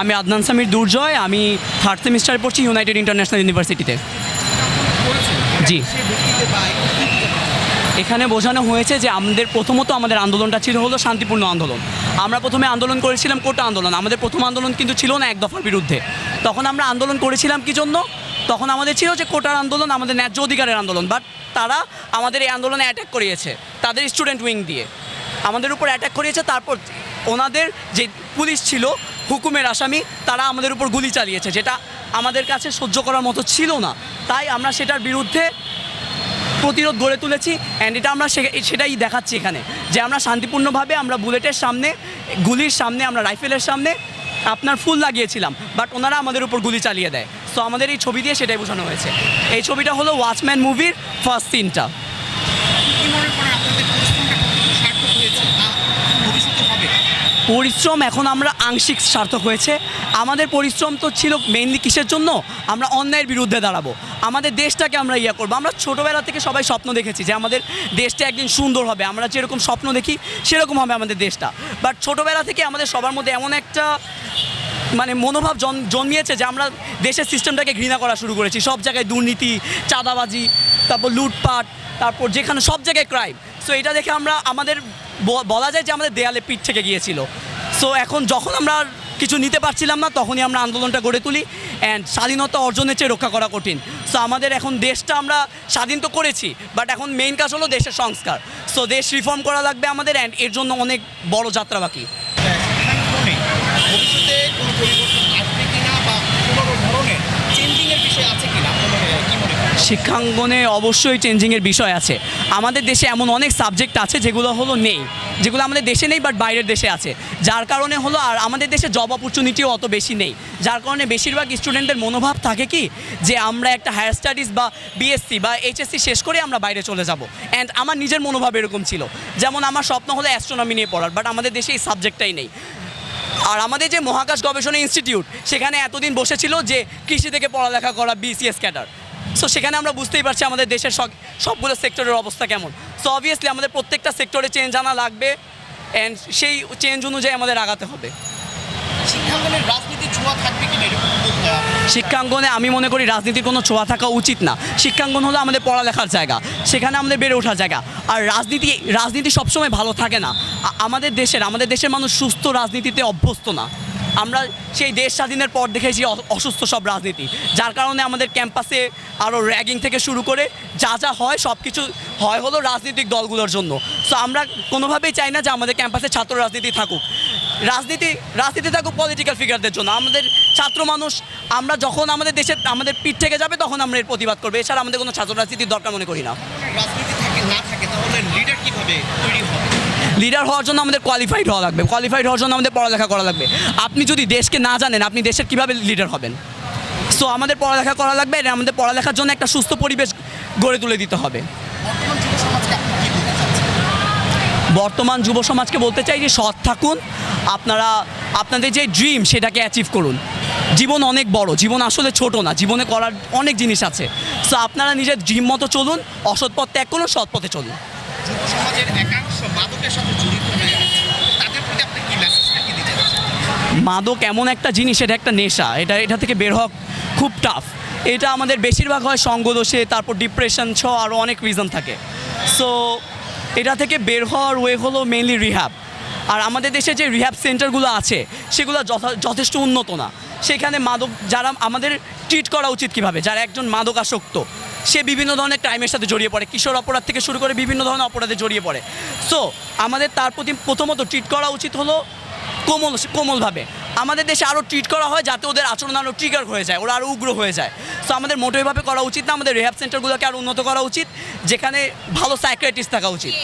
আমি আদনান সামির দুর্জয়, আমি থার্ড সেমিস্টারে পড়ছি ইউনাইটেড ইন্টারন্যাশনাল ইউনিভার্সিটিতে জি। এখানে বোঝানো হয়েছে যে আমাদের প্রথমত আমাদের আন্দোলনটা ছিল হলো শান্তিপূর্ণ আন্দোলন। আমরা প্রথমে আন্দোলন করেছিলাম কোটা আন্দোলন। আমাদের প্রথম আন্দোলন কিন্তু ছিল না এক দফার বিরুদ্ধে। তখন আমরা আন্দোলন করেছিলাম কি জন্য? তখন আমাদের ছিল যে কোটার আন্দোলন আমাদের ন্যায্য অধিকারের আন্দোলন বাট তারা আমাদের এই আন্দোলনে অ্যাটাক করিয়েছে তাদের স্টুডেন্ট উইং দিয়ে। আমাদের উপর অ্যাটাক করিয়েছে, তারপর ওনাদের যে পুলিশ ছিল হুকুমের আসামি, তারা আমাদের উপর গুলি চালিয়েছে, যেটা আমাদের কাছে সহ্য করার মতো ছিল না। তাই আমরা সেটার বিরুদ্ধে প্রতিরোধ গড়ে তুলেছি অ্যান্ড এটা আমরা সেটাই দেখাচ্ছি এখানে, যে আমরা শান্তিপূর্ণভাবে আমরা বুলেটের সামনে, গুলির সামনে, আমরা রাইফেলের সামনে আপনার ফুল লাগিয়েছিলাম বাট ওনারা আমাদের উপর গুলি চালিয়ে দেয়। সো আমাদের এই ছবি দিয়ে সেটাই বোঝানো হয়েছে। এই ছবিটা হলো ওয়াচম্যান মুভির ফার্স্ট সিনটা কি মনে করেন আপনাদের পরিশ্রমটা কতটুকু সার্থক হয়েছে বা ভবিষ্যতে হবে পরিশ্রম এখন আমরা আংশিক সার্থক হয়েছে। আমাদের পরিশ্রম তো ছিল মেইনলি কিসের জন্য? আমরা অন্যায়ের বিরুদ্ধে দাঁড়াবো। আমাদের দেশটাকে আমরা ইয়ে করব। আমরা ছোটোবেলা থেকে সবাই স্বপ্ন দেখেছি যে আমাদের দেশটা একদিন সুন্দর হবে। আমরা যেরকম স্বপ্ন দেখি, সেরকম হবে আমাদের দেশটা। বাট ছোটোবেলা থেকে আমাদের সবার মধ্যে এমন একটা মানে মনোভাব জন- জন্মিয়েছে যে আমরা দেশের সিস্টেমটাকে ঘৃণা করা শুরু করেছি। সব জায়গায় দুর্নীতি, চাঁদাবাজি, তারপর লুটপাট, তারপর যেখানে সব জায়গায় ক্রাইম সো এটা দেখে আমরা আমাদের বলা যায় যে আমাদের দেয়ালে পিঠ থেকে গিয়েছিল। সো এখন যখন আমরা কিছু নিতে পারছিলাম না, তখনই আমরা আন্দোলনটা গড়ে তুলি অ্যান্ড স্বাধীনতা অর্জনের চেয়ে রক্ষা করা কঠিন। সো আমাদের এখন দেশটা আমরা স্বাধীন তো করেছি বাট এখন মেইন কাজ হলো দেশের সংস্কার। সো দেশ রিফর্ম করা লাগবে আমাদের অ্যান্ড এর জন্য অনেক বড় যাত্রা বাকি। শিক্ষাঙ্গনে ভবিষ্যতে কোনো পরিবর্তন আসবে কিনা বা কোনো ধরনের চেঞ্জিংয়ের বিষয় আছে কিনা আপনার মনে হয়? কি মনে করেন শিক্ষাঙ্গনে অবশ্যই চেঞ্জিংয়ের বিষয় আছে। আমাদের দেশে এমন অনেক সাবজেক্ট আছে যেগুলো হলো নেই। যেগুলো আমাদের দেশে নেই বাট বাইরের দেশে আছে। যার কারণে হলো আর আমাদের দেশে জব অপরচুনিটিও অত বেশি নেই। যার কারণে বেশিরভাগ স্টুডেন্টের মনোভাব থাকে কি? যে আমরা একটা হায়ার স্টাডিজ বা বিএসসি বা এইচএসসি শেষ করে আমরা বাইরে চলে যাব। অ্যান্ড আমার নিজের মনোভাব এরকম ছিল। যেমন আমার স্বপ্ন হলো অ্যাস্ট্রোনমি নিয়ে পড়ার বাট আমাদের দেশে এই সাবজেক্টটাই নেই। আর আমাদের যে মহাকাশ গবেষণা ইনস্টিটিউট সেখানে এতদিন বসেছিল যে কৃষি থেকে পড়ালেখা করা বিসিএস ক্যাডার সো সেখানে আমরা বুঝতেই পারছি আমাদের দেশের সব সবগুলো সেক্টরের অবস্থা কেমন। সো অবভিয়াসলি আমাদের প্রত্যেকটা সেক্টরে চেঞ্জ আনা লাগবে অ্যান্ড সেই চেঞ্জ অনুযায়ী আমাদের আগাতে হবে। শিক্ষাঙ্গনের রাজনীতি ছোঁয়া থাকবে শিক্ষাঙ্গনে আমি মনে করি রাজনীতির কোনো ছোঁয়া থাকা উচিত না। শিক্ষাঙ্গন হলো আমাদের পড়ালেখার জায়গা সেখানে আমাদের বেড়ে ওঠার জায়গা। আর রাজনীতি রাজনীতি সবসময় ভালো থাকে না। আমাদের দেশের আমাদের দেশের মানুষ সুস্থ রাজনীতিতে অভ্যস্ত না। আমরা সেই দেশ স্বাধীনের পর দেখেছি অসুস্থ সব রাজনীতি। যার কারণে আমাদের ক্যাম্পাসে আরও র্যাগিং থেকে শুরু করে যা যা হয় সব কিছু হয় হলো রাজনৈতিক দলগুলোর জন্য। সো আমরা কোনোভাবেই চাই না যে আমাদের ক্যাম্পাসে ছাত্র রাজনীতি থাকুক। রাজনীতি রাজনীতি থাকুক পলিটিক্যাল ফিগারদের জন্য। আমাদের ছাত্র মানুষ, আমরা যখন আমাদের দেশে, আমাদের পিঠ থেকে যাবে তখন আমরা এর প্রতিবাদ করব। এছাড়া আমাদের কোনো ছাত্র রাজনীতির দরকার মনে করি না। রাজনীতি না লিডার কীভাবে তৈরি হবে? লিডার হওয়ার জন্য আমাদের কোয়ালিফাইড হওয়া লাগবে। কোয়ালিফাইড হওয়ার জন্য আমাদের পড়ালেখা করা লাগবে। আপনি যদি দেশকে না জানেন আপনি দেশের কীভাবে লিডার হবেন? সো আমাদের পড়ালেখা করা লাগবে আর আমাদের পড়ালেখার জন্য একটা সুস্থ পরিবেশ গড়ে তুলে দিতে হবে। বর্তমান যুব সমাজকে বলতে চাই যে সৎ থাকুন। আপনারা আপনাদের যে ড্রিম সেটাকে অ্যাচিভ করুন। জীবন অনেক বড় জীবন আসলে ছোট না জীবনে করার অনেক জিনিস আছে। সো আপনারা নিজের ড্রিম মতো চলুন অসৎ পথ ত্যাগ করুন সৎ পথে চলুন। যুব সমাজের একাংশ মাদকের সাথে জড়িত হয়ে মাদক এমন একটা জিনিস, এটা একটা নেশা। এটা এটা থেকে বের হওয়া খুব টাফ এটা আমাদের বেশিরভাগ হয় সঙ্গদোষে, তারপর ডিপ্রেশন ছ আরও অনেক রিজন থাকে। সো এটা থেকে বের হওয়ার ওয়ে হলো মেনলি রিহ্যাব আর আমাদের দেশে যে রিহ্যাব সেন্টারগুলো আছে, সেগুলো যথা- যথেষ্ট উন্নত না। সেখানে মাদক, যারা আমাদের ট্রিট করা উচিত কীভাবে? যারা একজন মাদক আসক্ত সে বিভিন্ন ধরনের ক্রাইমের সাথে জড়িয়ে পড়ে। কিশোর অপরাধ থেকে শুরু করে বিভিন্ন ধরনের অপরাধে জড়িয়ে পড়ে। সো আমাদের তার প্রতি প্রথমত ট্রিট করা উচিত হলো কোমল, কোমলভাবে। আমাদের দেশে আরও ট্রিট করা হয় যাতে ওদের আচরণ আরও ট্রিগার হয়ে যায়, ওরা আরও উগ্র হয়ে যায়। সো আমাদের মোটেভাবে করা উচিত না, আমাদের রিহ্যাব সেন্টারগুলোকে আরও উন্নত করা উচিত, যেখানে ভালো সাইক্রেটিস্ট থাকা উচিত।